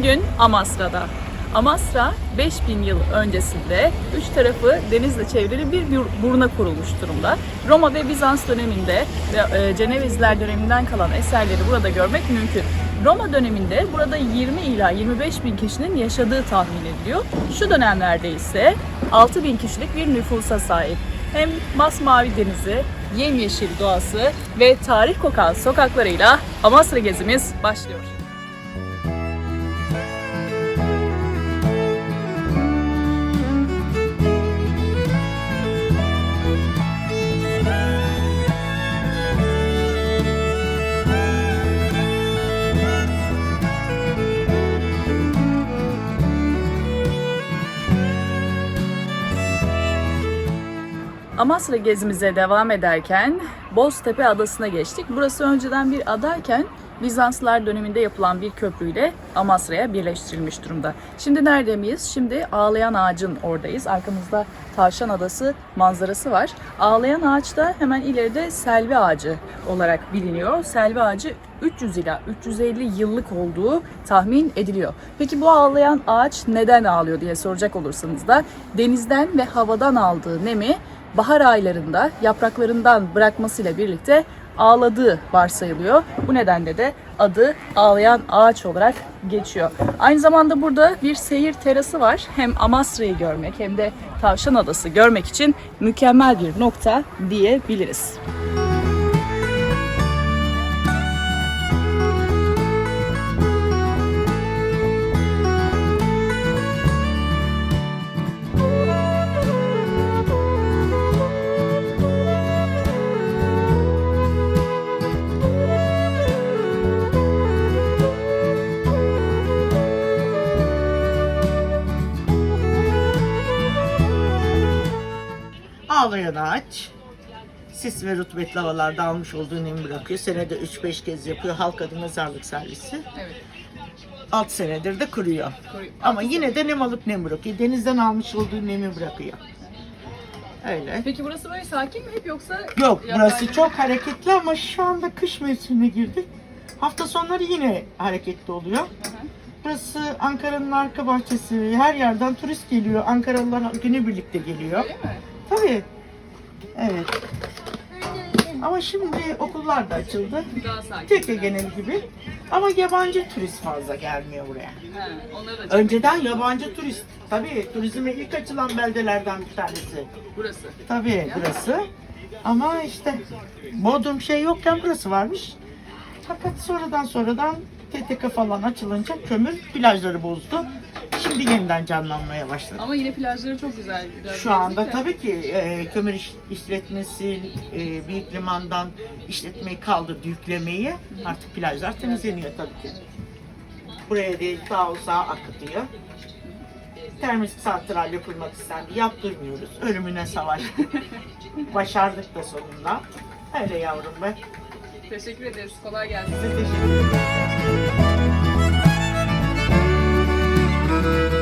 Bugün Amasra'da. Amasra 5000 yıl öncesinde üç tarafı denizle çevrili bir buruna kurulmuş durumda. Roma ve Bizans döneminde ve e, Cenevizler döneminden kalan eserleri burada görmek mümkün. Roma döneminde burada 20 ila 25 bin kişinin yaşadığı tahmin ediliyor. Şu dönemlerde ise 6 bin kişilik bir nüfusa sahip. Hem masmavi denizi, yemyeşil doğası ve tarih kokan sokaklarıyla Amasra gezimiz başlıyor. Amasra gezimize devam ederken Boztepe Adası'na geçtik. Burası önceden bir adayken Bizanslar döneminde yapılan bir köprüyle Amasra'ya birleştirilmiş durumda. Şimdi nerede miyiz? Şimdi Ağlayan Ağacın oradayız. Arkamızda Tavşan Adası manzarası var. Ağlayan Ağaç da hemen ileride Selvi Ağacı olarak biliniyor. Selvi Ağacı 300 ila 350 yıllık olduğu tahmin ediliyor. Peki bu ağlayan ağaç neden ağlıyor diye soracak olursanız da denizden ve havadan aldığı nemi bahar aylarında yapraklarından bırakmasıyla birlikte ağladığı varsayılıyor. Bu nedenle de adı ağlayan ağaç olarak geçiyor. Aynı zamanda burada bir seyir terası var. Hem Amasra'yı görmek hem de Tavşan Adası görmek için mükemmel bir nokta diyebiliriz. Ağlayan ağaç. Sis ve rutubetli havalarda almış olduğu nemi bırakıyor. Senede 3-5 kez yapıyor. Halk adı mezarlık servisi. Evet. 6 senedir de kuruyor. Ama yine de nem alıp nem bırakıyor. Denizden almış olduğu nemi bırakıyor. Öyle. Peki burası böyle sakin mi hep yoksa? Yok burası çok hareketli ama şu anda kış mevsimine girdik. Hafta sonları yine hareketli oluyor. Burası Ankara'nın arka bahçesi. Her yerden turist geliyor. Ankaralılar günübirlikte geliyor. Öyle mi? Tabii. Evet. Ama şimdi okullar da açıldı. Tekke genel gibi. Ama yabancı turist fazla gelmiyor buraya. Önceden yabancı turist. Tabii turizme ilk açılan beldelerden bir tanesi. burası. Tabii burası. Ama işte Bodrum şey yokken burası varmış. Fakat sonradan sonradan TTK falan açılınca kömür plajları bozdu. Şimdi yeniden canlanmaya başladı. Ama yine plajları çok güzel. Biraz Şu anda de. tabii ki e, kömür iş- işletmesi e, büyük limandan işletmeyi kaldırdı yüklemeyi. Artık plajlar temizleniyor tabii ki. Buraya değil sağ sağa akıtıyor. Termik santral yapılmak istendi. Yaptırmıyoruz. Ölümüne savaştık. Başardık da sonunda. Öyle yavrum be. Teşekkür ederiz. Kolay gelsin. Size teşekkür ederim. Amasra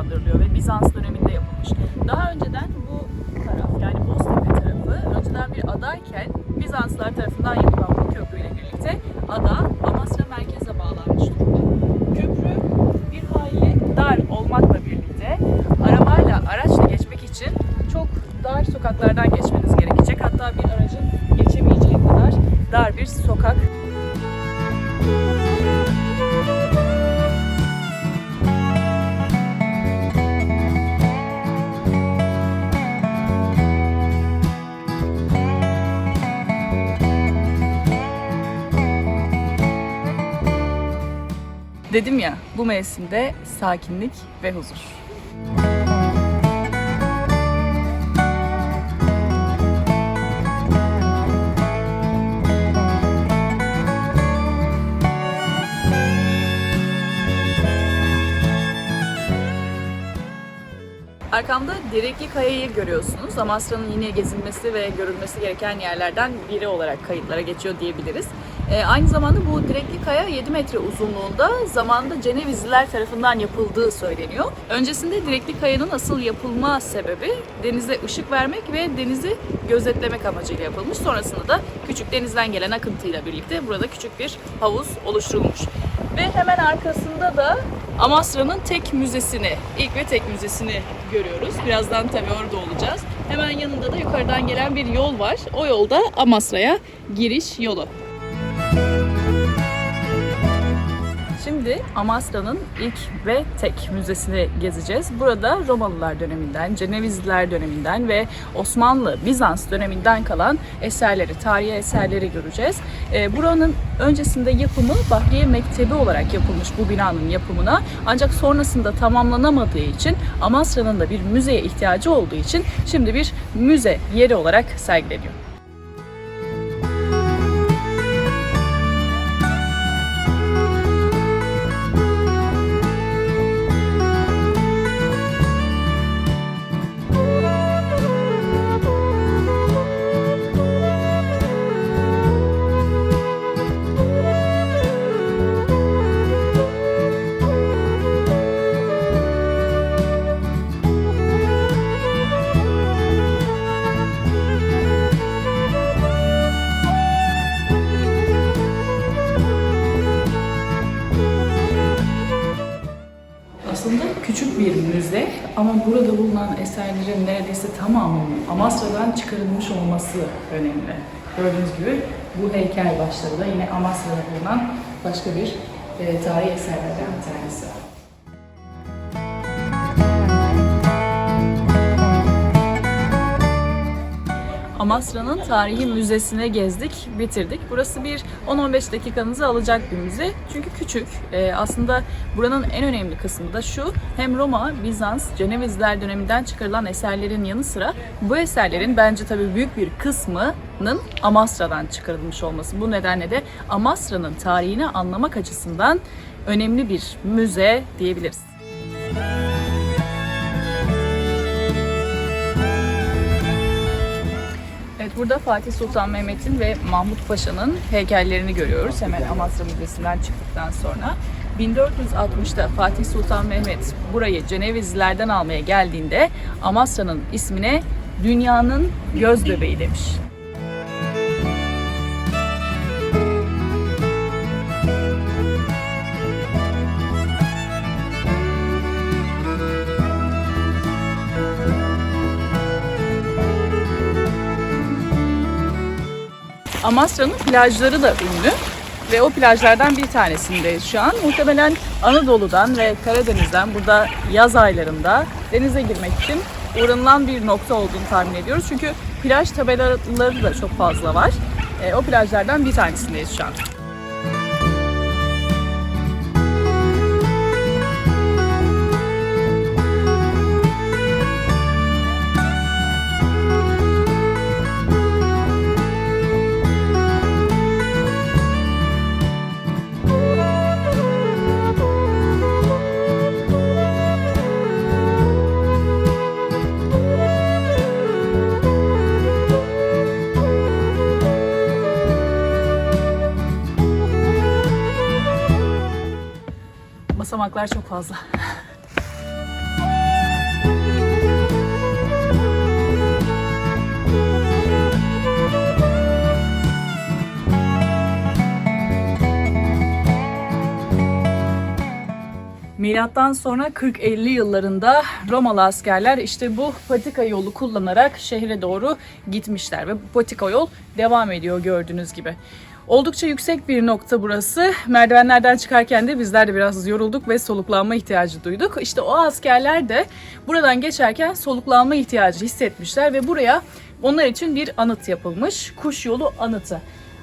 adlandırılıyor ve Bizans döneminde yapılmış. Daha önceden bu taraf yani Boztepe tarafı önceden bir adayken Bizanslar tarafından yapılan bu köprüyle birlikte ada Amasra merkeze bağlanmış durumda. Köprü bir hayli dar olmakla birlikte arabayla araçla geçmek için çok dar sokaklardan geçmeniz gerekecek. Hatta bir aracın geçemeyeceği kadar dar bir sokak Dedim ya bu mevsimde sakinlik ve huzur. Arkamda Direkli Kaya'yı görüyorsunuz. Amasra'nın yine gezilmesi ve görülmesi gereken yerlerden biri olarak kayıtlara geçiyor diyebiliriz. Ee, aynı zamanda bu Direkli Kaya 7 metre uzunluğunda zamanında Cenevizliler tarafından yapıldığı söyleniyor. Öncesinde Direkli Kaya'nın asıl yapılma sebebi denize ışık vermek ve denizi gözetlemek amacıyla yapılmış. Sonrasında da küçük denizden gelen akıntıyla birlikte burada küçük bir havuz oluşturulmuş. Ve hemen arkasında da Amasra'nın tek müzesini, ilk ve tek müzesini görüyoruz. Birazdan tabii orada olacağız. Hemen yanında da yukarıdan gelen bir yol var. O yolda Amasra'ya giriş yolu. Şimdi Amasra'nın ilk ve tek müzesini gezeceğiz. Burada Romalılar döneminden, Cenevizliler döneminden ve Osmanlı, Bizans döneminden kalan eserleri, tarihi eserleri göreceğiz. Ee, buranın öncesinde yapımı Bahriye Mektebi olarak yapılmış bu binanın yapımına. Ancak sonrasında tamamlanamadığı için Amasra'nın da bir müzeye ihtiyacı olduğu için şimdi bir müze yeri olarak sergileniyor. Ama burada bulunan eserlerin neredeyse tamamının Amasra'dan çıkarılmış olması önemli. Gördüğünüz gibi bu heykel başları da yine Amasra'da bulunan başka bir e, tarihi eserlerden bir tanesi. Amasra'nın tarihi müzesine gezdik, bitirdik. Burası bir 10-15 dakikanızı alacak bir müze. Çünkü küçük. Ee, aslında buranın en önemli kısmı da şu. Hem Roma, Bizans, Cenevizler döneminden çıkarılan eserlerin yanı sıra bu eserlerin bence tabii büyük bir kısmının Amasra'dan çıkarılmış olması. Bu nedenle de Amasra'nın tarihini anlamak açısından önemli bir müze diyebiliriz. Burada Fatih Sultan Mehmet'in ve Mahmut Paşa'nın heykellerini görüyoruz hemen Amasra Müzesi'nden çıktıktan sonra. 1460'da Fatih Sultan Mehmet burayı Cenevizlilerden almaya geldiğinde Amasra'nın ismine dünyanın göz bebeği demiş. Amasra'nın plajları da ünlü ve o plajlardan bir tanesindeyiz şu an. Muhtemelen Anadolu'dan ve Karadeniz'den burada yaz aylarında denize girmek için uğranılan bir nokta olduğunu tahmin ediyoruz. Çünkü plaj tabelaları da çok fazla var. E, o plajlardan bir tanesindeyiz şu an. Basamaklar çok fazla. Milattan sonra 40-50 yıllarında Romalı askerler işte bu patika yolu kullanarak şehre doğru gitmişler ve bu patika yol devam ediyor gördüğünüz gibi. Oldukça yüksek bir nokta burası. Merdivenlerden çıkarken de bizler de biraz yorulduk ve soluklanma ihtiyacı duyduk. İşte o askerler de buradan geçerken soluklanma ihtiyacı hissetmişler ve buraya onlar için bir anıt yapılmış. Kuş yolu anıtı.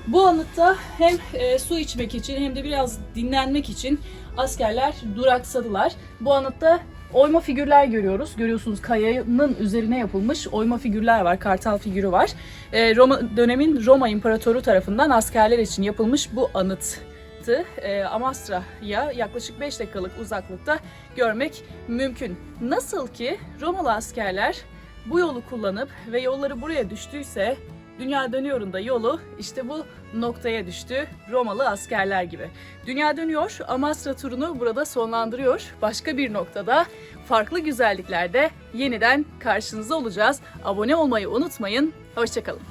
Bu anıtta hem e, su içmek için hem de biraz dinlenmek için askerler duraksadılar. Bu anıtta oyma figürler görüyoruz. Görüyorsunuz kayanın üzerine yapılmış oyma figürler var. Kartal figürü var. E, Roma dönemin Roma İmparatoru tarafından askerler için yapılmış bu anıt e, Amasra'ya yaklaşık 5 dakikalık uzaklıkta görmek mümkün. Nasıl ki Romalı askerler bu yolu kullanıp ve yolları buraya düştüyse Dünya Dönüyor'un da yolu işte bu noktaya düştü Romalı askerler gibi. Dünya Dönüyor Amasra turunu burada sonlandırıyor. Başka bir noktada farklı güzelliklerde yeniden karşınızda olacağız. Abone olmayı unutmayın. Hoşçakalın.